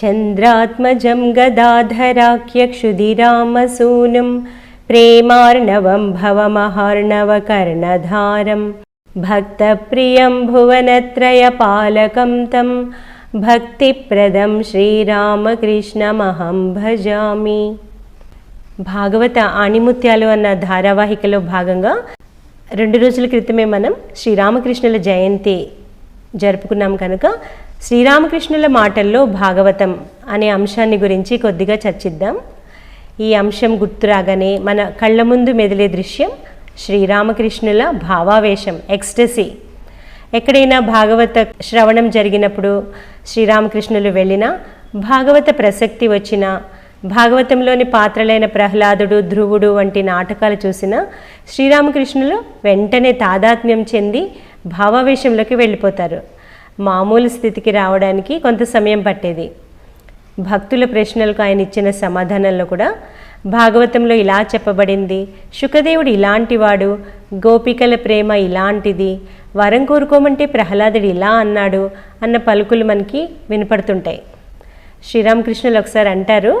చంద్రాత్మజం గదాధరాఖ్యక్షుదిరామసూనుం ప్రేమార్ణవం భవమహార్ణవకర్ణధారం భక్తప్రియం భువనత్రయపాలకం తం భక్తిప్రదం శ్రీరామకృష్ణమహం భజామి భాగవత ఆణిముత్యాలు అన్న ధారావాహికలో భాగంగా రెండు రోజుల క్రితమే మనం శ్రీరామకృష్ణుల జయంతి జరుపుకున్నాం కనుక శ్రీరామకృష్ణుల మాటల్లో భాగవతం అనే అంశాన్ని గురించి కొద్దిగా చర్చిద్దాం. ఈ అంశం గుర్తురాగానే మన కళ్ళ ముందు మెదిలే దృశ్యం శ్రీరామకృష్ణుల భావావేశం ఎక్స్టసీ. ఎక్కడైనా భాగవత శ్రవణం జరిగినప్పుడు శ్రీరామకృష్ణులు వెళ్ళినా భాగవత ప్రసక్తి వచ్చినా భాగవతంలోని పాత్రలైన ప్రహ్లాదుడు ధ్రువుడు వంటి నాటకాలు చూసిన శ్రీరామకృష్ణులు వెంటనే తాదాత్మ్యం చెంది భావావేశంలోకి వెళ్ళిపోతారు. మామూలు స్థితికి రావడానికి కొంత సమయం పట్టేది. భక్తుల ప్రశ్నలకు ఆయన ఇచ్చిన సమాధానంలో కూడా భాగవతంలో ఇలా చెప్పబడింది. శుకదేవుడు ఇలాంటివాడు గోపికల ప్రేమ ఇలాంటిది వరం కోరుకోమంటే ప్రహ్లాదుడు ఇలా అన్నాడు అన్న పలుకులు మనకి వినపడుతుంటాయి. శ్రీరామకృష్ణులు ఒకసారి అంటారు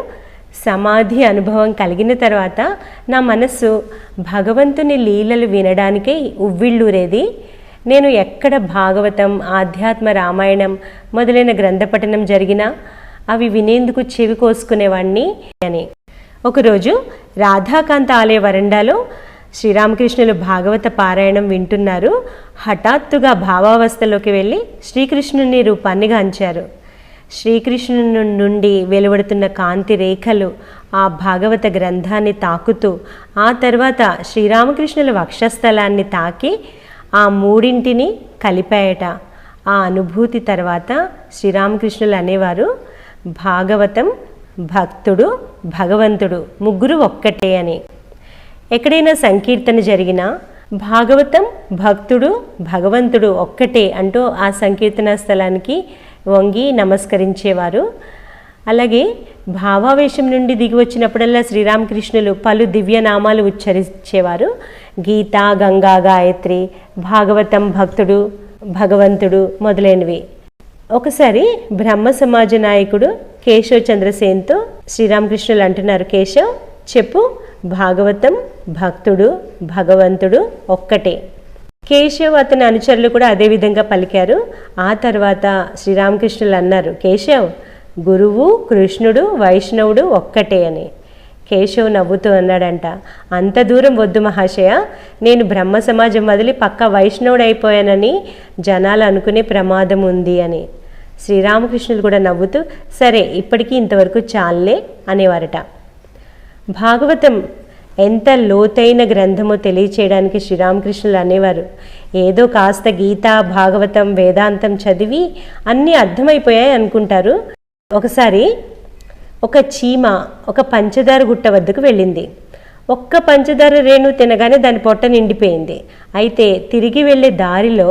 సమాధి అనుభవం కలిగిన తర్వాత నా మనస్సు భగవంతుని లీలలు వినడానికే ఉవ్విళ్ళూరేది. నేను ఎక్కడ భాగవతం ఆధ్యాత్మ రామాయణం మొదలైన గ్రంథపఠనం జరిగినా అవి వినేందుకు చెవి కోసుకునేవాణ్ణి అని. ఒకరోజు రాధాకాంత ఆలయ వరండాలో శ్రీరామకృష్ణులు భాగవత పారాయణం వింటున్నారు. హఠాత్తుగా భావావస్థలోకి వెళ్ళి శ్రీకృష్ణుని రూపాన్ని గాంచారు. శ్రీకృష్ణుని నుండి వెలువడుతున్న కాంతి రేఖలు ఆ భాగవత గ్రంథాన్ని తాకుతూ ఆ తర్వాత శ్రీరామకృష్ణుల వక్షస్థలాన్ని తాకి ఆ మూడింటిని కలిపాయట. ఆ అనుభూతి తర్వాత శ్రీరామకృష్ణులు అనేవారు భాగవతం భక్తుడు భగవంతుడు ముగ్గురు ఒక్కటే అని. ఎక్కడైనా సంకీర్తన జరిగినా భాగవతం భక్తుడు భగవంతుడు ఒక్కటే అంటూ ఆ సంకీర్తన స్థలానికి వంగి నమస్కరించేవారు. అలాగే భావావేశం నుండి దిగి వచ్చినప్పుడల్లా శ్రీరామకృష్ణులు పలు దివ్యనామాలు ఉచ్చరించేవారు. గీత గంగా గాయత్రి భాగవతం భక్తుడు భగవంతుడు మొదలైనవి. ఒకసారి బ్రహ్మ సమాజ నాయకుడు కేశవ్ చంద్రసేన్తో శ్రీరామకృష్ణులు అంటున్నారు కేశవ్ చెప్పు భాగవతం భక్తుడు భగవంతుడు ఒక్కటే. కేశవ్ అతని అనుచరులు కూడా అదే విధంగా పలికారు. ఆ తర్వాత శ్రీరామకృష్ణులు అన్నారు కేశవ్ గురువు కృష్ణుడు వైష్ణవుడు ఒక్కటే అని. కేశవ్ నవ్వుతూ అన్నాడంట. అంత దూరం వద్దు మహాశయ. నేను బ్రహ్మ సమాజం వదిలి పక్క వైష్ణవుడు అయిపోయానని జనాలు అనుకునే ప్రమాదం ఉంది అని. శ్రీరామకృష్ణులు కూడా నవ్వుతూ సరే ఇప్పటికీ ఇంతవరకు చాలే అనేవారట. భాగవతం ఎంత లోతైన గ్రంథమో తెలియచేయడానికి శ్రీరామకృష్ణులు అనేవారు. ఏదో కాస్త గీత భాగవతం వేదాంతం చదివి అన్నీ అర్థమైపోయాయి అనుకుంటారు ఒకసారి ఒక చీమ ఒక పంచదార గుట్ట వద్దకు వెళ్ళింది. ఒక్క పంచదార రేణు తినగానే దాని పొట్ట నిండిపోయింది. అయితే తిరిగి వెళ్ళే దారిలో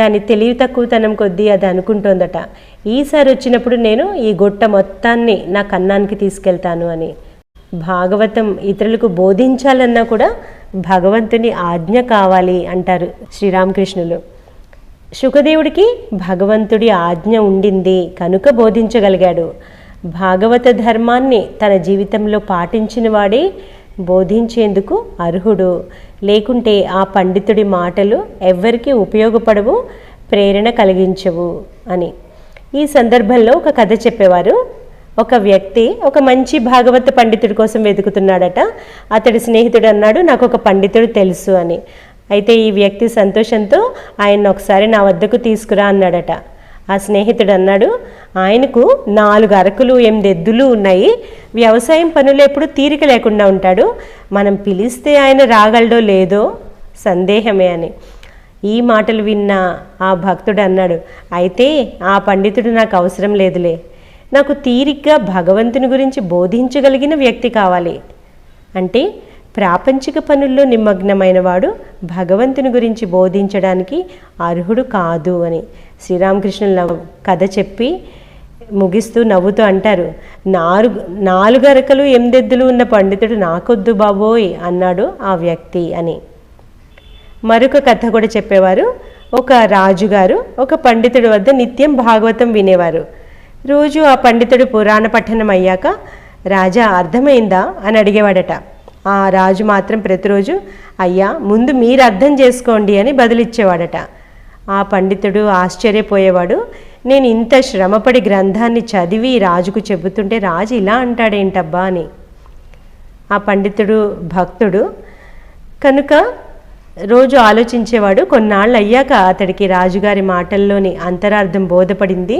దాని తెలివి తక్కువతనం కొద్దీ అది అనుకుంటోందట. ఈసారి వచ్చినప్పుడు నేను ఈ గుట్ట మొత్తాన్ని నా కన్నానికి తీసుకెళ్తాను అని. భాగవతం ఇతరులకు బోధించాలన్నా కూడా భగవంతుని ఆజ్ఞ కావాలి అంటారు శ్రీరామకృష్ణులు. శుకదేవుడికి భగవంతుడి ఆజ్ఞ ఉండింది. కనుక బోధించగలిగాడు. భాగవత ధర్మాన్ని తన జీవితంలో పాటించిన వాడే బోధించేందుకు అర్హుడు. లేకుంటే ఆ పండితుడి మాటలు ఎవ్వరికీ ఉపయోగపడవు ప్రేరణ కలిగించవు అని. ఈ సందర్భంలో ఒక కథ చెప్పేవారు. ఒక వ్యక్తి ఒక మంచి భాగవత పండితుడి కోసం వెతుకుతున్నాడట. అతడి స్నేహితుడు అన్నాడు నాకు ఒక పండితుడు తెలుసు అని. అయితే ఈ వ్యక్తి సంతోషంతో ఆయన ఒకసారి నా వద్దకు తీసుకురా అన్నాడట. ఆ స్నేహితుడు అన్నాడు ఆయనకు నాలుగు అరకులు ఎనిమిది ఎద్దులు ఉన్నాయి. వ్యవసాయం పనులు ఎప్పుడు తీరిక లేకుండా ఉంటాడు. మనం పిలిస్తే ఆయన రాగలడో లేదో సందేహమే అని. ఈ మాటలు విన్న ఆ భక్తుడు అన్నాడు అయితే ఆ పండితుడు నాకు అవసరం లేదులే. నాకు తీరిగ్గా భగవంతుని గురించి బోధించగలిగిన వ్యక్తి కావాలి. అంటే ప్రాపంచిక పనుల్లో నిమగ్నమైన వాడు భగవంతుని గురించి బోధించడానికి అర్హుడు కాదు అని. శ్రీరామకృష్ణుల కథ చెప్పి ముగిస్తూ నవ్వుతూ అంటారు నాలుగు నాలుగు అరకలు ఎనిమిదెద్దులు ఉన్న పండితుడు నాకొద్దు బాబోయ్ అన్నాడు ఆ వ్యక్తి అని. మరొక కథ కూడా చెప్పేవారు ఒక రాజుగారు ఒక పండితుడి వద్ద నిత్యం భాగవతం వినేవారు. రోజు ఆ పండితుడు పురాణ పఠనం అయ్యాక రాజా అర్థమైందా? అని అడిగేవాడట. ఆ రాజు మాత్రం ప్రతిరోజు అయ్యా ముందు మీరు అర్థం చేసుకోండి అని బదులిచ్చేవాడట. ఆ పండితుడు ఆశ్చర్యపోయేవాడు నేను ఇంత శ్రమపడి గ్రంథాన్ని చదివి రాజుకు చెబుతుంటే రాజు ఇలా అంటాడేంటబ్బా అని. ఆ పండితుడు భక్తుడు కనుక రోజు ఆలోచించేవాడు కొన్నాళ్ళు అయ్యాక అతడికి రాజుగారి మాటల్లోని అంతరార్థం బోధపడింది.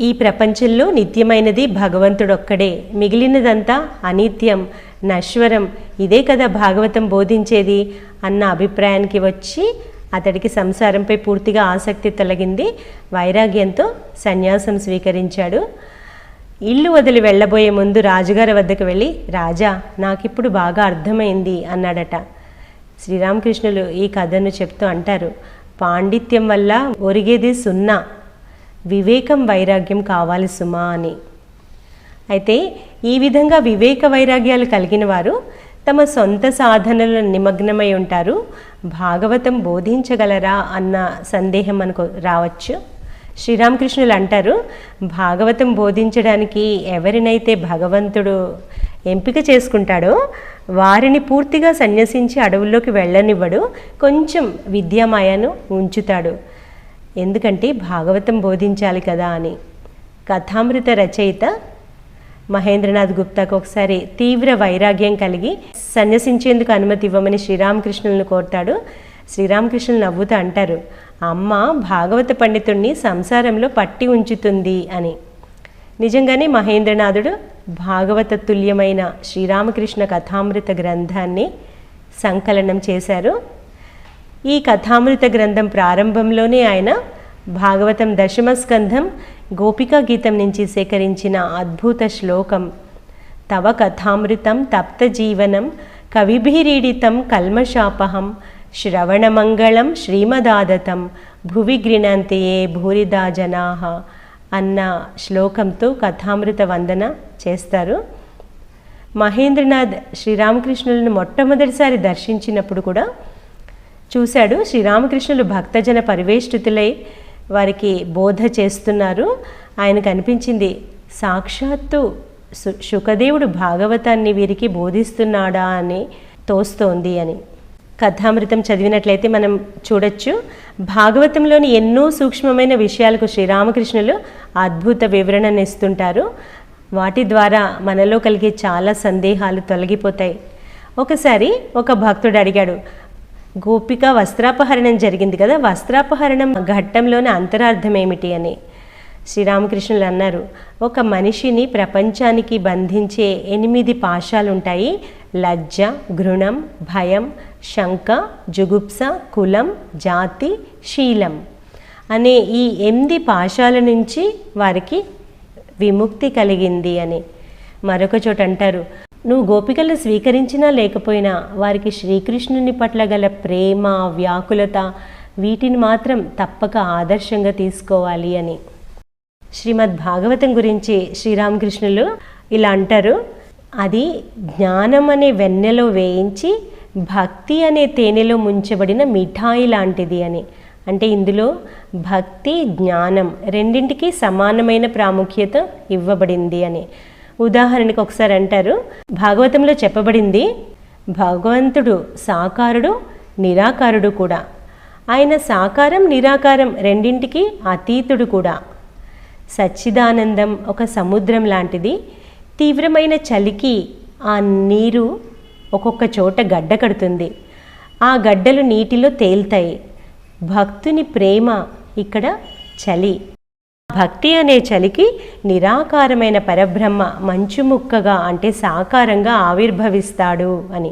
ఈ ప్రపంచంలో నిత్యమైనది భగవంతుడొక్కడే మిగిలినదంతా అనిత్యం. నశ్వరం ఇదే కదా భాగవతం బోధించేది అన్న అభిప్రాయానికి వచ్చి అతడికి సంసారంపై పూర్తిగా ఆసక్తి తొలగింది. వైరాగ్యంతో సన్యాసం స్వీకరించాడు. ఇల్లు వదిలి వెళ్ళబోయే ముందు రాజుగారి వద్దకు వెళ్ళి రాజా నాకిప్పుడు బాగా అర్థమైంది అన్నాడట. శ్రీరామకృష్ణులు ఈ కథను చెప్తూ అంటారు పాండిత్యం వల్ల ఒరిగేది సున్నా వివేకం వైరాగ్యం కావాలి సుమా అని. అయితే ఈ విధంగా వివేక వైరాగ్యాలు కలిగిన వారు తమ సొంత సాధనలో నిమగ్నమై ఉంటారు. భాగవతం బోధించగలరా అన్న సందేహం మనకు రావచ్చు. శ్రీరామకృష్ణులు అంటారు భాగవతం బోధించడానికి ఎవరినైతే భగవంతుడు ఎంపిక చేసుకుంటాడో వారిని పూర్తిగా సన్యసించి అడవుల్లోకి వెళ్ళనివ్వడు కొంచెం విద్యామాయను ఉంచుతాడు. ఎందుకంటే భాగవతం బోధించాలి కదా అని. కథామృత రచయిత మహేంద్రనాథ్ గుప్తాకు ఒకసారి తీవ్ర వైరాగ్యం కలిగి సన్యసించేందుకు అనుమతి ఇవ్వమని శ్రీరామకృష్ణులను కోరుతాడు. శ్రీరామకృష్ణులు నవ్వుతూ అంటారు అమ్మ భాగవత పండితుణ్ణి సంసారంలో పట్టి ఉంచుతుంది అని. నిజంగానే మహేంద్రనాథుడు భాగవత తుల్యమైన శ్రీరామకృష్ణ కథామృత గ్రంథాన్ని సంకలనం చేశారు. ఈ కథామృత గ్రంథం ప్రారంభంలోనే ఆయన భాగవతం దశమ స్కంధం గోపికా గీతం నుంచి సేకరించిన అద్భుత శ్లోకం. తవ కథామృతం తప్త జీవనం కవిభిరీడితం కల్మషాపహం శ్రవణమంగళం శ్రీమదాదతం భువి గృణంతియే భూరిదా జనాహ అన్న శ్లోకంతో కథామృత వందన చేస్తారు. మహేంద్రనాథ్ శ్రీరామకృష్ణులను మొట్టమొదటిసారి దర్శించినప్పుడు కూడా చూశాడు శ్రీరామకృష్ణులు భక్తజన పరివేష్టితులై వారికి బోధ చేస్తున్నారు. ఆయనకు అనిపించింది సాక్షాత్తు శుకదేవుడు భాగవతాన్ని వీరికి బోధిస్తున్నాడా అని తోస్తోంది అని. కథామృతం చదివినట్లయితే మనం చూడొచ్చు భాగవతంలోని ఎన్నో సూక్ష్మమైన విషయాలకు శ్రీరామకృష్ణులు అద్భుత వివరణను ఇస్తుంటారు. వాటి ద్వారా మనలో కలిగే చాలా సందేహాలు తొలగిపోతాయి. ఒకసారి ఒక భక్తుడు అడిగాడు గోపిక వస్త్రాపహరణం జరిగింది కదా. వస్త్రాపహరణం ఘట్టంలోని అంతరార్థం ఏమిటి అని శ్రీరామకృష్ణులు అన్నారు. ఒక మనిషిని ప్రపంచానికి బంధించే ఎనిమిది పాశాలు ఉంటాయి లజ్జ ఘృణం భయం శంక జుగుప్స కులం జాతి శీలం అనే ఈ ఎనిమిది పాశాల నుంచి వారికి విముక్తి కలిగింది అని మరొక చోట అంటారు. నువ్వు గోపికలను స్వీకరించినా లేకపోయినా వారికి శ్రీకృష్ణుని పట్ల గల ప్రేమ వ్యాకులత వీటిని మాత్రం తప్పక ఆదర్శంగా తీసుకోవాలి అని. శ్రీమద్ భాగవతం గురించి శ్రీరామకృష్ణులు ఇలా అంటారు. అది జ్ఞానం అనే వెన్నెలో వేయించి భక్తి అనే తేనెలో ముంచబడిన మిఠాయి లాంటిది అని. అంటే ఇందులో భక్తి జ్ఞానం రెండింటికి సమానమైన ప్రాముఖ్యత ఇవ్వబడింది అని. ఉదాహరణకు ఒకసారి అంటారు భాగవతంలో చెప్పబడింది భగవంతుడు సాకారుడు నిరాకారుడు కూడా. ఆయన సాకారం నిరాకారం రెండింటికి అతీతుడు కూడా. సచ్చిదానందం ఒక సముద్రం లాంటిది తీవ్రమైన చలికి ఆ నీరు ఒక్కొక్క చోట గడ్డ కడుతుంది. ఆ గడ్డలు నీటిలో తేల్తాయి. భక్తుని ప్రేమ ఇక్కడ చలి. భక్తి అనే చలికి నిరాకారమైన పరబ్రహ్మ మంచు ముక్కగా అంటే సాకారంగా ఆవిర్భవిస్తాడు అని.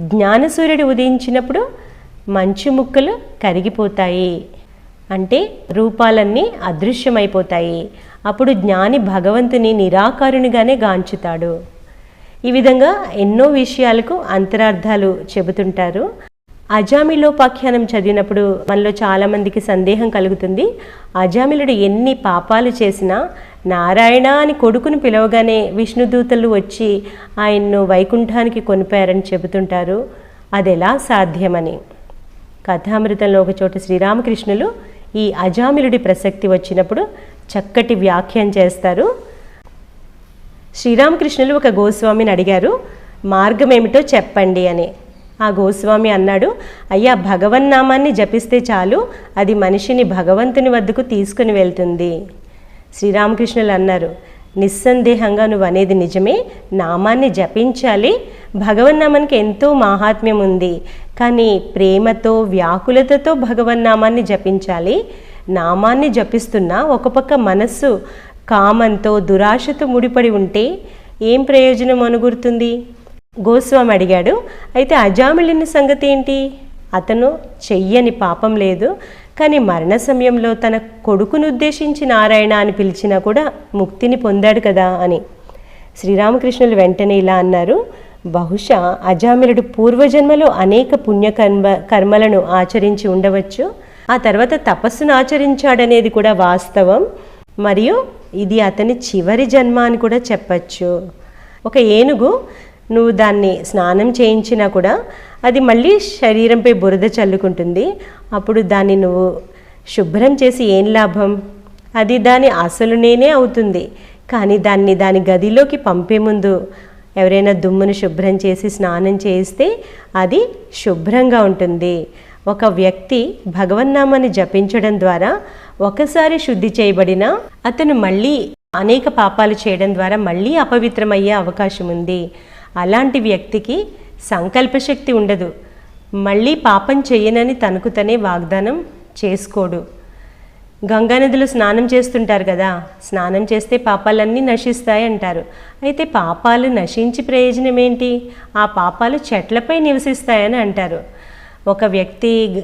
జ్ఞానసూర్యుడు ఉదయించినప్పుడు మంచు ముక్కలు కరిగిపోతాయి. అంటే రూపాలన్నీ అదృశ్యమైపోతాయి. అప్పుడు జ్ఞాని భగవంతుని నిరాకారునిగానే గాంచుతాడు. ఈ విధంగా ఎన్నో విషయాలకు అంతరార్థాలు చెబుతుంటారు. అజామిలోపాఖ్యానం చదివినప్పుడు మనలో చాలామందికి సందేహం కలుగుతుంది. అజామిలుడు ఎన్ని పాపాలు చేసినా నారాయణ అని కొడుకును పిలవగానే విష్ణుదూతలు వచ్చి ఆయన్ను వైకుంఠానికి కొనిపోయారని చెబుతుంటారు. అది ఎలా సాధ్యమని? కథామృతంలో ఒకచోట శ్రీరామకృష్ణులు ఈ అజామిలుడి ప్రసక్తి వచ్చినప్పుడు చక్కటి వ్యాఖ్యానం చేస్తారు. శ్రీరామకృష్ణులు ఒక గోస్వామిని అడిగారు మార్గం ఏమిటో చెప్పండి అని. ఆ గోస్వామి అన్నాడు అయ్యా భగవన్నామాన్ని జపిస్తే చాలు అది మనిషిని భగవంతుని వద్దకు తీసుకుని వెళ్తుంది. శ్రీరామకృష్ణులు అన్నారు నిస్సందేహంగా నువ్వు అనేది నిజమే నామాన్ని జపించాలి. భగవన్నామానికి ఎంతో మాహాత్మ్యం ఉంది కానీ ప్రేమతో వ్యాకులతతో భగవన్నామాన్ని జపించాలి. నామాన్ని జపిస్తున్నా ఒక పక్క మనస్సు కామంతో దురాశతో ముడిపడి ఉంటే ఏం ప్రయోజనం అనుగురుతుంది? గోస్వామి అడిగాడు అయితే అజామిళిని సంగతి ఏంటి? అతను చెయ్యని పాపం లేదు కానీ మరణ సమయంలో తన కొడుకును ఉద్దేశించి నారాయణ అని పిలిచినా కూడా ముక్తిని పొందాడు కదా అని. శ్రీరామకృష్ణులు వెంటనే ఇలా అన్నారు బహుశా అజామిలుడు పూర్వజన్మలో అనేక పుణ్యకర్మ కర్మలను ఆచరించి ఉండవచ్చు. ఆ తర్వాత తపస్సును ఆచరించాడనేది కూడా వాస్తవం. మరియు ఇది అతని చివరి జన్మ అని కూడా చెప్పచ్చు. ఒక ఏనుగు నువ్వు దాన్ని స్నానం చేయించినా కూడా అది మళ్ళీ శరీరంపై బురద చల్లుకుంటుంది. అప్పుడు దాన్ని నువ్వు శుభ్రం చేసి ఏం లాభం? అది దాని అసలు నేనే అవుతుంది. కానీ దాన్ని దాని గదిలోకి పంపే ముందు ఎవరైనా దుమ్మును శుభ్రం చేసి స్నానం చేస్తే అది శుభ్రంగా ఉంటుంది. ఒక వ్యక్తి భగవన్నామాన్ని జపించడం ద్వారా ఒకసారి శుద్ధి చేయబడిన అతను మళ్ళీ అనేక పాపాలు చేయడం ద్వారా మళ్ళీ అపవిత్రమయ్యే అవకాశం ఉంది. అలాంటి వ్యక్తికి సంకల్పశక్తి ఉండదు. మళ్ళీ పాపం చెయ్యనని తనకు తనే వాగ్దానం చేసుకోడు. గంగానదిలో స్నానం చేస్తుంటారు కదా స్నానం చేస్తే పాపాలన్నీ నశిస్తాయి అంటారు అయితే పాపాలు నశించి ప్రయోజనం ఏంటి? ఆ పాపాలు చెట్లపై నివసిస్తాయని అంటారు. ఒక వ్యక్తి గ-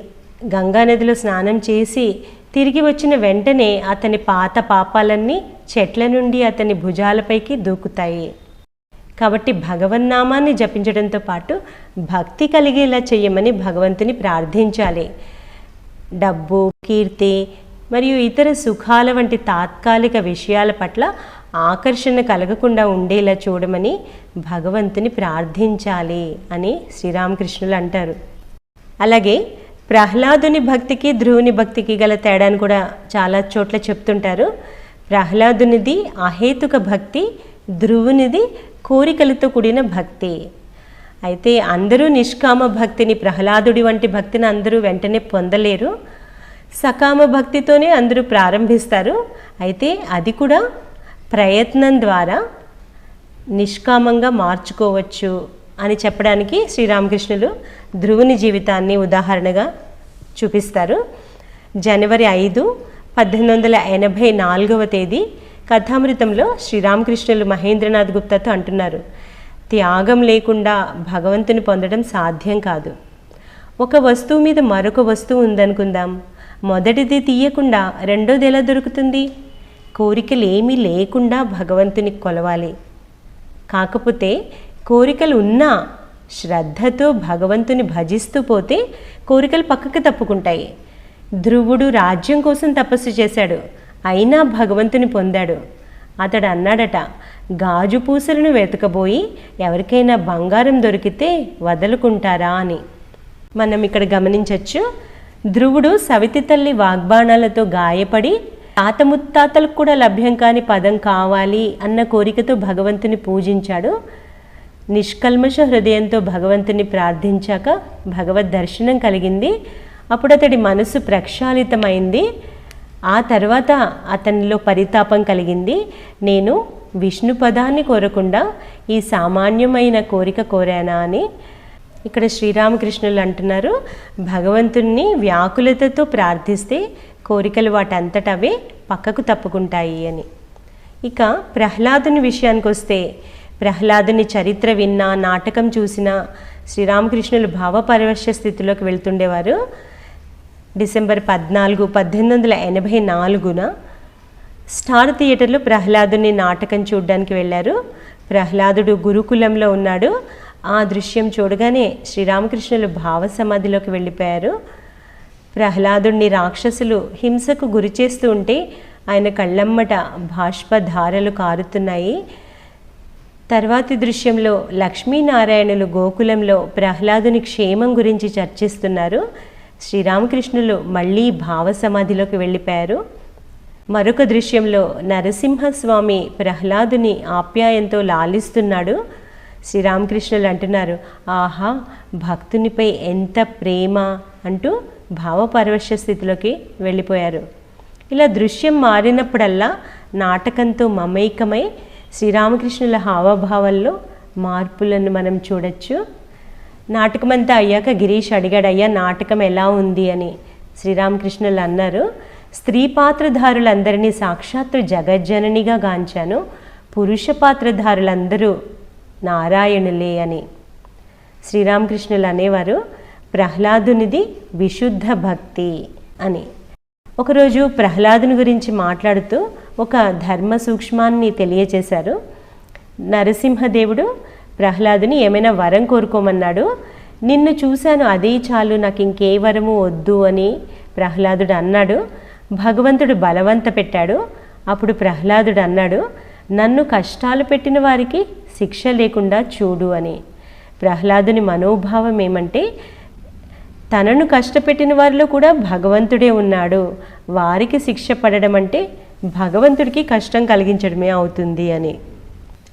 గంగానదిలో స్నానం చేసి తిరిగి వచ్చిన వెంటనే అతని పాత పాపాలన్నీ చెట్ల నుండి అతని భుజాలపైకి దూకుతాయి. కాబట్టి భగవన్నామాన్ని జపించడంతో పాటు భక్తి కలిగేలా చేయమని భగవంతుని ప్రార్థించాలి. డబ్బు కీర్తి మరియు ఇతర సుఖాల వంటి తాత్కాలిక విషయాల పట్ల ఆకర్షణ కలగకుండా ఉండేలా చూడమని భగవంతుని ప్రార్థించాలి అని శ్రీరామకృష్ణులు అంటారు. అలాగే ప్రహ్లాదుని భక్తికి ధ్రువుని భక్తికి గల తేడాను కూడా చాలా చోట్ల చెప్తుంటారు. ప్రహ్లాదునిది అహేతుక భక్తి ధ్రువునిది కోరికలతో కూడిన భక్తి. అయితే అందరూ నిష్కామ భక్తిని ప్రహ్లాదుడి వంటి భక్తిని అందరూ వెంటనే పొందలేరు. సకామ భక్తితోనే అందరూ ప్రారంభిస్తారు. అయితే అది కూడా ప్రయత్నం ద్వారా నిష్కామంగా మార్చుకోవచ్చు అని చెప్పడానికి శ్రీరామకృష్ణులు ధ్రువుని జీవితాన్ని ఉదాహరణగా చూపిస్తారు. జనవరి ఐదు పద్దెనిమిది వందల ఎనభై నాలుగవ తేదీ కథామృతంలో శ్రీరామకృష్ణులు మహేంద్రనాథ్ గుప్తాతో అంటున్నారు. త్యాగం లేకుండా భగవంతుని పొందడం సాధ్యం కాదు. ఒక వస్తువు మీద మరొక వస్తువు ఉందనుకుందాం. మొదటిది తీయకుండా రెండోది ఎలా దొరుకుతుంది? కోరికలు ఏమీ లేకుండా భగవంతుని కొలవాలి. కాకపోతే కోరికలు ఉన్నా శ్రద్ధతో భగవంతుని భజిస్తూ పోతే కోరికలు పక్కకు తప్పుకుంటాయి. ధ్రువుడు రాజ్యం కోసం తపస్సు చేశాడు. అయినా భగవంతుని పొందాడు. అతడు అన్నాడట గాజు పూసలను వెతకబోయి ఎవరికైనా బంగారం దొరికితే వదులుకుంటారా అని. మనం ఇక్కడ గమనించవచ్చు ధ్రువుడు సవితి తల్లి వాగ్బాణాలతో గాయపడి తాత ముత్తాతలకు కూడా లభ్యం కాని పదం కావాలి అన్న కోరికతో భగవంతుని పూజించాడు. నిష్కల్మష హృదయంతో భగవంతుని ప్రార్థించాక భగవద్ దర్శనం కలిగింది. అప్పుడు అతడి మనసు ప్రక్షాళితమైంది. ఆ తర్వాత అతనిలో పరితాపం కలిగింది. నేను విష్ణు పదాన్ని కోరకుండా ఈ సామాన్యమైన కోరిక కోరానా అని ఇక్కడ శ్రీరామకృష్ణులు అంటున్నారు. భగవంతుణ్ణి వ్యాకులతతో ప్రార్థిస్తే కోరికలు వాటంతట అవే పక్కకు తప్పుకుంటాయి అని. ఇక ప్రహ్లాదుని విషయానికి వస్తే ప్రహ్లాదుని చరిత్ర విన్నా నాటకం చూసినా శ్రీరామకృష్ణులు భావపరవశ స్థితిలోకి వెళ్తుండేవారు. డిసెంబర్ పద్నాలుగు పద్దెనిమిది వందల ఎనభై నాలుగున స్టార్ థియేటర్లో ప్రహ్లాదుని నాటకం చూడడానికి వెళ్ళారు. ప్రహ్లాదుడు గురుకులంలో ఉన్నాడు. ఆ దృశ్యం చూడగానే శ్రీరామకృష్ణులు భావ సమాధిలోకి వెళ్ళిపోయారు. ప్రహ్లాదుణ్ణి రాక్షసులు హింసకు గురి చేస్తూ ఉంటే ఆయన కళ్ళమ్మట బాష్పధారలు కారుతున్నాయి. తర్వాతి దృశ్యంలో లక్ష్మీనారాయణులు గోకులంలో ప్రహ్లాదుని క్షేమం గురించి చర్చిస్తున్నారు. శ్రీరామకృష్ణులు మళ్ళీ భావ సమాధిలోకి వెళ్ళిపోయారు. మరొక దృశ్యంలో నరసింహస్వామి ప్రహ్లాదుని ఆప్యాయంతో లాలిస్తున్నాడు. శ్రీరామకృష్ణులు అంటున్నారు ఆహా భక్తునిపై ఎంత ప్రేమ అంటూ భావపరవశ స్థితిలోకి వెళ్ళిపోయారు. ఇలా దృశ్యం మారినప్పుడల్లా నాటకంతో మమేకమై శ్రీరామకృష్ణుల హావభావాల్లో మార్పులను మనం చూడొచ్చు. నాటకమంతా అయ్యాక గిరీష్ అడిగాడు అయ్యా నాటకం ఎలా ఉంది? అని. శ్రీరామకృష్ణులు అన్నారు స్త్రీ పాత్రధారులందరినీ సాక్షాత్తు జగజ్జననిగా గాంచాను. పురుష పాత్రధారులందరూ నారాయణులే అని. శ్రీరామకృష్ణులు అనేవారు ప్రహ్లాదునిది విశుద్ధ భక్తి అని. ఒకరోజు ప్రహ్లాదుని గురించి మాట్లాడుతూ ఒక ధర్మ సూక్ష్మాన్ని తెలియచేశారు. నరసింహదేవుడు ప్రహ్లాదుని ఏమైనా వరం కోరుకోమన్నాడు? నిన్ను చూశాను అదే చాలు నాకు ఇంకే వరము వద్దు అని ప్రహ్లాదుడు అన్నాడు. భగవంతుడు బలవంత పెట్టాడు. అప్పుడు ప్రహ్లాదుడు అన్నాడు నన్ను కష్టాలు పెట్టిన వారికి శిక్ష లేకుండా చూడు అని. ప్రహ్లాదుని మనోభావం ఏమంటే తనను కష్టపెట్టిన వారిలో కూడా భగవంతుడే ఉన్నాడు. వారికి శిక్ష పడడం అంటే భగవంతుడికి కష్టం కలిగించడమే అవుతుంది అని.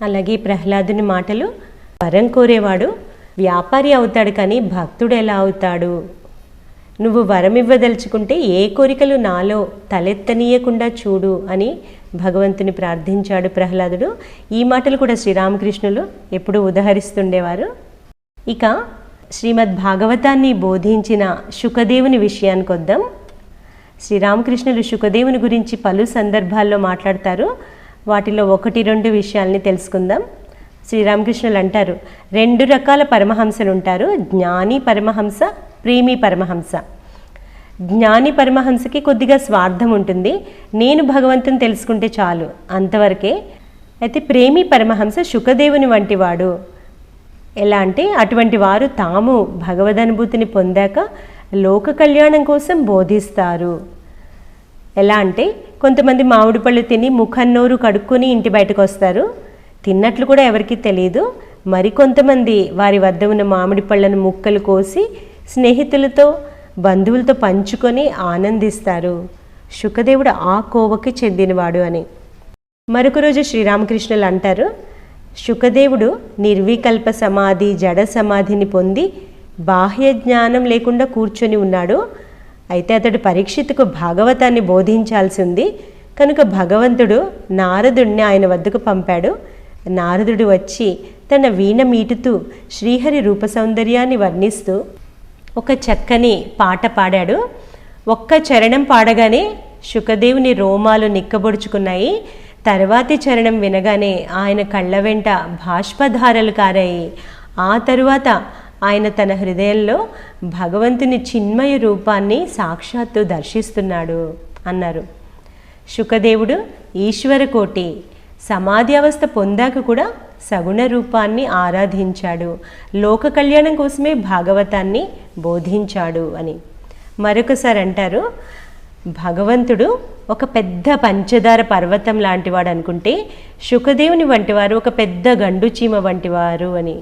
అలాగే ప్రహ్లాదుని మాటలు వరం కోరేవాడు వ్యాపారి అవుతాడు కానీ భక్తుడు ఎలా అవుతాడు? నువ్వు వరం ఇవ్వదలుచుకుంటే ఏ కోరికలు నాలో తలెత్తనీయకుండా చూడు అని భగవంతుని ప్రార్థించాడు ప్రహ్లాదుడు. ఈ మాటలు కూడా శ్రీరామకృష్ణులు ఎప్పుడూ ఉదహరిస్తుండేవారు. ఇక శ్రీమద్ భాగవతాన్ని బోధించిన శుకదేవుని విషయానికి వద్దాం. శ్రీరామకృష్ణులు శుకదేవుని గురించి పలు సందర్భాల్లో మాట్లాడతారు. వాటిలో ఒకటి రెండు విషయాల్ని తెలుసుకుందాం. శ్రీరామకృష్ణులు అంటారు. రెండు రకాల పరమహంసలు ఉంటారు. జ్ఞాని పరమహంస ప్రేమి పరమహంస. జ్ఞాని పరమహంసకి కొద్దిగా స్వార్థం ఉంటుంది. నేను భగవంతుని తెలుసుకుంటే చాలు. అంతవరకే. అయితే ప్రేమి పరమహంస శుకదేవుని వంటివాడు. ఎలా అంటే అటువంటి వారు తాము భగవదనుభూతిని పొందాక లోక కళ్యాణం కోసం బోధిస్తారు. ఎలా అంటే కొంతమంది మామిడి పళ్ళు తిని ముఖన్నోరు కడుక్కొని ఇంటి బయటకు వస్తారు. తిన్నట్లు కూడా ఎవరికీ తెలియదు మరికొంతమంది వారి వద్ద ఉన్న మామిడి పళ్ళను ముక్కలు కోసి స్నేహితులతో బంధువులతో పంచుకొని ఆనందిస్తారు. శుకదేవుడు ఆ కోవకి చెందినవాడు అని. మరొక రోజు శ్రీరామకృష్ణులు అంటారు శుకదేవుడు నిర్వికల్ప సమాధి జడ సమాధిని పొంది బాహ్య జ్ఞానం లేకుండా కూర్చొని ఉన్నాడు. అయితే అతడు పరీక్షిత్తుకు భాగవతాన్ని బోధించాల్సి ఉంది. కనుక భగవంతుడు నారదుణ్ణి ఆయన వద్దకు పంపాడు. నారదుడు వచ్చి తన వీణ మీటుతూ శ్రీహరి రూప సౌందర్యాన్ని వర్ణిస్తూ ఒక చక్కని పాట పాడాడు. ఒక్క చరణం పాడగానే శుకదేవుని రోమాలు నిక్కబొడుచుకున్నాయి. తర్వాతి చరణం వినగానే ఆయన కళ్ళ వెంట బాష్పధారలు కారాయి. ఆ తరువాత ఆయన తన హృదయంలో భగవంతుని చిన్మయ రూపాన్ని సాక్షాత్తు దర్శిస్తున్నాడు అన్నారు. శుకదేవుడు ఈశ్వరకోటి సమాధి అవస్థ పొందాక కూడా సగుణ రూపాన్ని ఆరాధించాడు. లోక కళ్యాణం కోసమే భాగవతాన్ని బోధించాడు అని. మరొకసారి అంటారు భగవంతుడు ఒక పెద్ద పంచదార పర్వతం లాంటివాడు అనుకుంటే శుకదేవుని వంటివారు ఒక పెద్ద గండు చీమ వంటివారు అని.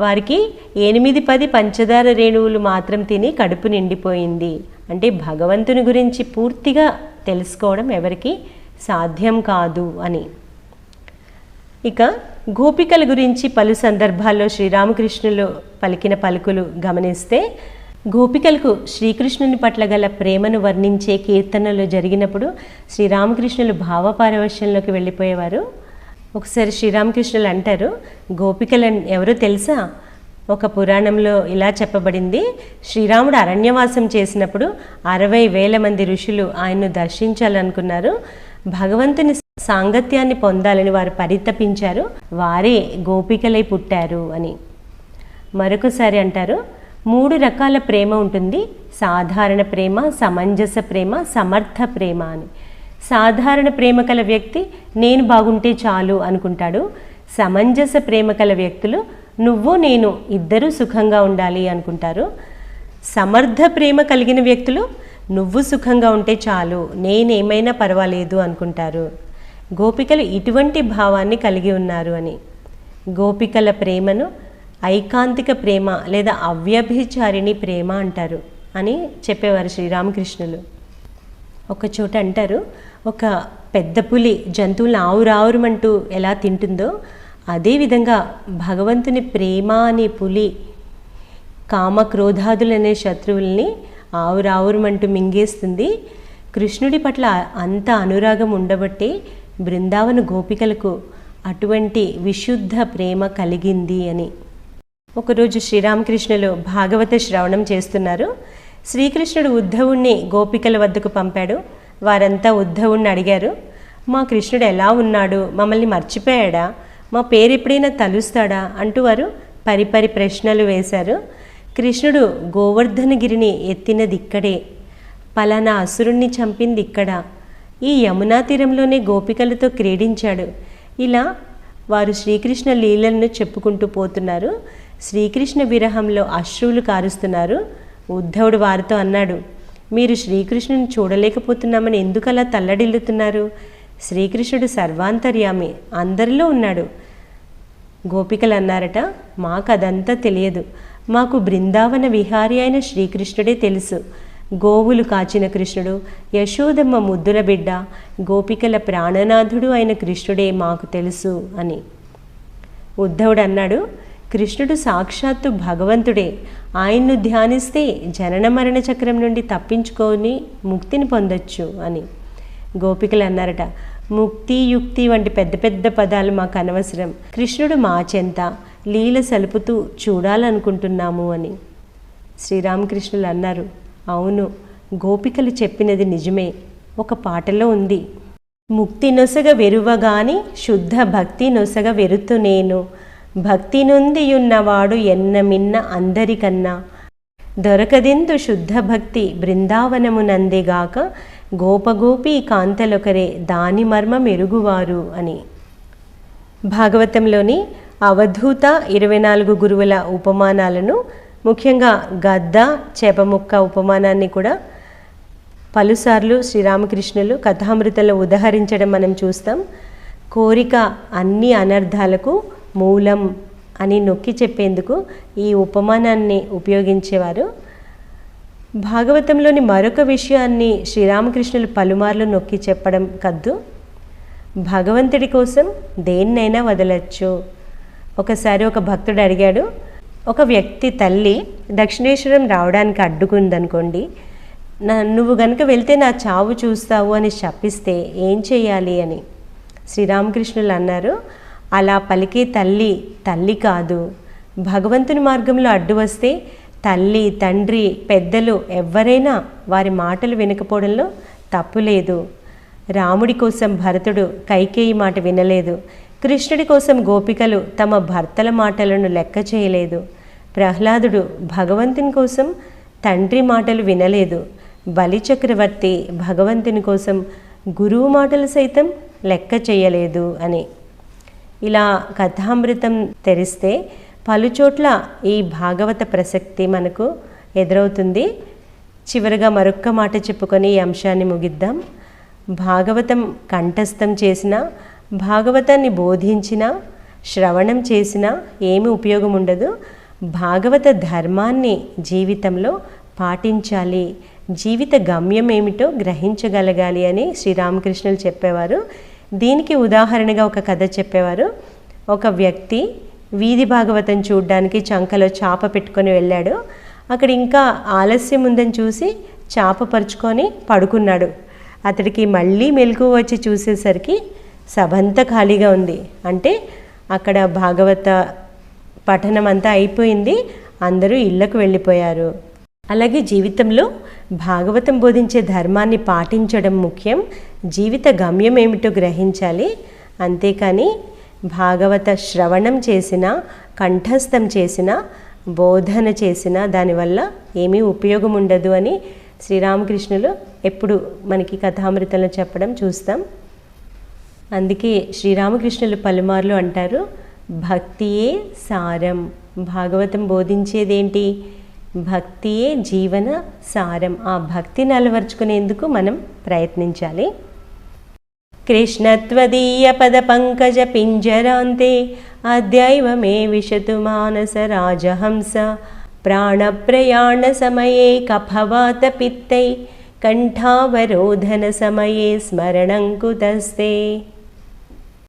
వారికి ఎనిమిది పది పంచదార రేణువులు మాత్రం తిని కడుపు నిండిపోయింది. అంటే భగవంతుని గురించి పూర్తిగా తెలుసుకోవడం ఎవరికి సాధ్యం కాదు అని. ఇక గోపికల గురించి పలు సందర్భాల్లో శ్రీరామకృష్ణులు పలికిన పలుకులు గమనిస్తే గోపికలకు శ్రీకృష్ణుని పట్ల గల ప్రేమను వర్ణించే కీర్తనలు జరిగినప్పుడు శ్రీరామకృష్ణులు భావపారవశ్యంలోకి వెళ్ళిపోయేవారు. ఒకసారి శ్రీరామకృష్ణులు అంటారు గోపికలు ఎవరో తెలుసా? ఒక పురాణంలో ఇలా చెప్పబడింది శ్రీరాముడు అరణ్యవాసం చేసినప్పుడు అరవై వేల మంది ఋషులు ఆయన్ను దర్శించాలనుకున్నారు. భగవంతుని సాంగత్యాన్ని పొందాలని వారు పరితపించారు. వారే గోపికలై పుట్టారు అని. మరొకసారి అంటారు మూడు రకాల ప్రేమ ఉంటుంది. సాధారణ ప్రేమ సమంజస ప్రేమ సమర్థ ప్రేమ అని. సాధారణ ప్రేమ కల వ్యక్తి నేను బాగుంటే చాలు అనుకుంటాడు. సమంజస ప్రేమ కల వ్యక్తులు నువ్వు నేను ఇద్దరూ సుఖంగా ఉండాలి అనుకుంటారు. సమర్థ ప్రేమ కలిగిన వ్యక్తులు నువ్వు సుఖంగా ఉంటే చాలు నేనేమైనా పర్వాలేదు అనుకుంటారు. గోపికలు ఇటువంటి భావాన్ని కలిగి ఉన్నారు అని. గోపికల ప్రేమను ఐకాంతిక ప్రేమ లేదా అవ్యభిచారిణి ప్రేమ అంటారు అని చెప్పేవారు శ్రీరామకృష్ణులు. ఒక చోట అంటారు ఒక పెద్ద పులి జంతువులను ఆవురావురమంటూ ఎలా తింటుందో అదేవిధంగా భగవంతుని ప్రేమ అనే పులి కామ క్రోధాదులనే శత్రువుల్ని ఆవురావురమంటూ మింగేస్తుంది. కృష్ణుడి పట్ల అంత అనురాగం ఉండబట్టి బృందావన గోపికలకు అటువంటి విశుద్ధ ప్రేమ కలిగింది అని. ఒకరోజు శ్రీరామకృష్ణులు భాగవత శ్రవణం చేస్తున్నారు. శ్రీకృష్ణుడు ఉద్ధవుణ్ణి గోపికల వద్దకు పంపాడు. వారంతా ఉద్ధవుణ్ణి అడిగారు. మా కృష్ణుడు ఎలా ఉన్నాడు? మమ్మల్ని మర్చిపోయాడా? మా పేరు ఎప్పుడైనా తలుస్తాడా? అంటూ వారు పరిపరి ప్రశ్నలు వేశారు. కృష్ణుడు గోవర్ధనగిరిని ఎత్తినది ఇక్కడే. పలానా అసురుణ్ణి చంపింది ఇక్కడ? ఈ యమునా తీరంలోనే గోపికలతో క్రీడించాడు. ఇలా వారు శ్రీకృష్ణ లీలలను చెప్పుకుంటూ పోతున్నారు. శ్రీకృష్ణ విరహంలో అశ్రువులు కారుస్తున్నారు. ఉద్ధవుడు వారితో అన్నాడు మీరు శ్రీకృష్ణుని చూడలేకపోతున్నామని ఎందుకు అలా తల్లడిల్లుతున్నారు? శ్రీకృష్ణుడు సర్వాంతర్యామి అందరిలో ఉన్నాడు. గోపికలు అన్నారట మాకు అదంతా తెలియదు. మాకు బృందావన విహారి అయిన శ్రీకృష్ణుడే తెలుసు. గోవులు కాచిన కృష్ణుడు యశోదమ్మ ముద్దుల బిడ్డ గోపికల ప్రాణనాథుడు అయిన కృష్ణుడే మాకు తెలుసు అని. ఉద్ధవుడు అన్నాడు కృష్ణుడు సాక్షాత్తు భగవంతుడే. ఆయన్ను ధ్యానిస్తే జనన మరణ చక్రం నుండి తప్పించుకొని ముక్తిని పొందొచ్చు అని. గోపికలు అన్నారట ముక్తి యుక్తి వంటి పెద్ద పెద్ద పదాలు మాకు అనవసరం. కృష్ణుడు మా చెంత లీల సలుపుతూ చూడాలనుకుంటున్నాము అని. శ్రీరామకృష్ణులు అన్నారు అవును గోపికలు చెప్పినది నిజమే. ఒక పాటలో ఉంది. ముక్తి నొసగ వెరువగాని శుద్ధ భక్తి నొసగ వెరుతు నేను. భక్తి నొందియున్నవాడు ఎన్నమిన్న అందరికన్నా. దొరకదెందు శుద్ధ భక్తి బృందావనమునందేగాక గోపగోపి కాంతలొకరే దాని మర్మ మెరుగువారు అని. భాగవతంలోని అవధూత ఇరవై నాలుగు గురువుల ఉపమానాలను ముఖ్యంగా గద్ద చేపముక్క ఉపమానాన్ని కూడా పలుసార్లు శ్రీరామకృష్ణులు కథామృతంలో ఉదహరించడం మనం చూస్తాం. కోరిక అన్ని అనర్థాలకు మూలం అని నొక్కి చెప్పేందుకు ఈ ఉపమానాన్ని ఉపయోగించేవారు. భాగవతంలోని మరొక విషయాన్ని శ్రీరామకృష్ణులు పలుమార్లు నొక్కి చెప్పడం కద్దు. భగవంతుడి కోసం దేన్నైనా వదలచ్చు. ఒకసారి ఒక భక్తుడు అడిగాడు ఒక వ్యక్తి తల్లి దక్షిణేశ్వరం రావడానికి అడ్డుకుందనుకోండి నా నువ్వు గనుక వెళ్తే నా చావు చూస్తావు అని శపిస్తే ఏం చేయాలి అని? శ్రీరామకృష్ణులు అన్నారు అలా పలికే తల్లి తల్లి కాదు. భగవంతుని మార్గంలో అడ్డు వస్తే తల్లి తండ్రి పెద్దలు ఎవరైనా వారి మాటలు వినకపోవడంలో తప్పు లేదు. రాముడి కోసం భరతుడు కైకేయి మాట వినలేదు. కృష్ణుడి కోసం గోపికలు తమ భర్తల మాటలను లెక్క చేయలేదు. ప్రహ్లాదుడు భగవంతుని కోసం తండ్రి మాటలు వినలేదు. బలిచక్రవర్తి భగవంతుని కోసం గురువు మాటలు సైతం లెక్క చేయలేదు అని. ఇలా కథామృతం తెరిస్తే పలుచోట్ల ఈ భాగవత ప్రసక్తి మనకు ఎదురవుతుంది. చివరిగా మరొక్క మాట చెప్పుకొని ఈ అంశాన్ని ముగిద్దాం. భాగవతం కంఠస్థం చేసిన భాగవతాన్ని బోధించిన శ్రవణం చేసినా ఏమి ఉపయోగం ఉండదు భాగవత ధర్మాన్ని జీవితంలో పాటించాలి. జీవిత గమ్యం ఏమిటో గ్రహించగలగాలి అని శ్రీరామకృష్ణులు చెప్పేవారు. దీనికి ఉదాహరణగా ఒక కథ చెప్పేవారు. ఒక వ్యక్తి వీధి భాగవతం చూడడానికి చంకలో చాప పెట్టుకొని వెళ్ళాడు. అక్కడ ఇంకా ఆలస్యం ఉందని చూసి చాప పరుచుకొని పడుకున్నాడు. అతడికి మళ్ళీ మెలకు వచ్చి చూసేసరికి సభంతా ఖాళీగా ఉంది. అంటే అక్కడ భాగవత పఠనం అంతా అయిపోయింది. అందరూ ఇళ్ళకు వెళ్ళిపోయారు. అలాగే జీవితంలో భాగవతం బోధించే ధర్మాన్ని పాటించడం ముఖ్యం. జీవిత గమ్యం ఏమిటో గ్రహించాలి. అంతేకాని భాగవత శ్రవణం చేసిన కంఠస్థం చేసిన బోధన చేసిన దానివల్ల ఏమీ ఉపయోగం ఉండదు అని శ్రీరామకృష్ణులు ఎప్పుడు మనకి కథామృతంలో చెప్పడం చూస్తాం. అందుకే శ్రీరామకృష్ణులు పలుమార్లు అంటారు భక్తియే సారం భాగవతం బోధించేదేంటి? భక్తియే జీవన సారం. ఆ భక్తిని అలవర్చుకునేందుకు మనం ప్రయత్నించాలి. కృష్ణత్వదీయ పద పంకజ పింజరాంతే అద్యైవమే విశతు మానస రాజహంస. ప్రాణప్రయాణ సమయే కఫవాత పిత్తై కంఠావరోధన సమయే స్మరణం కుతస్తే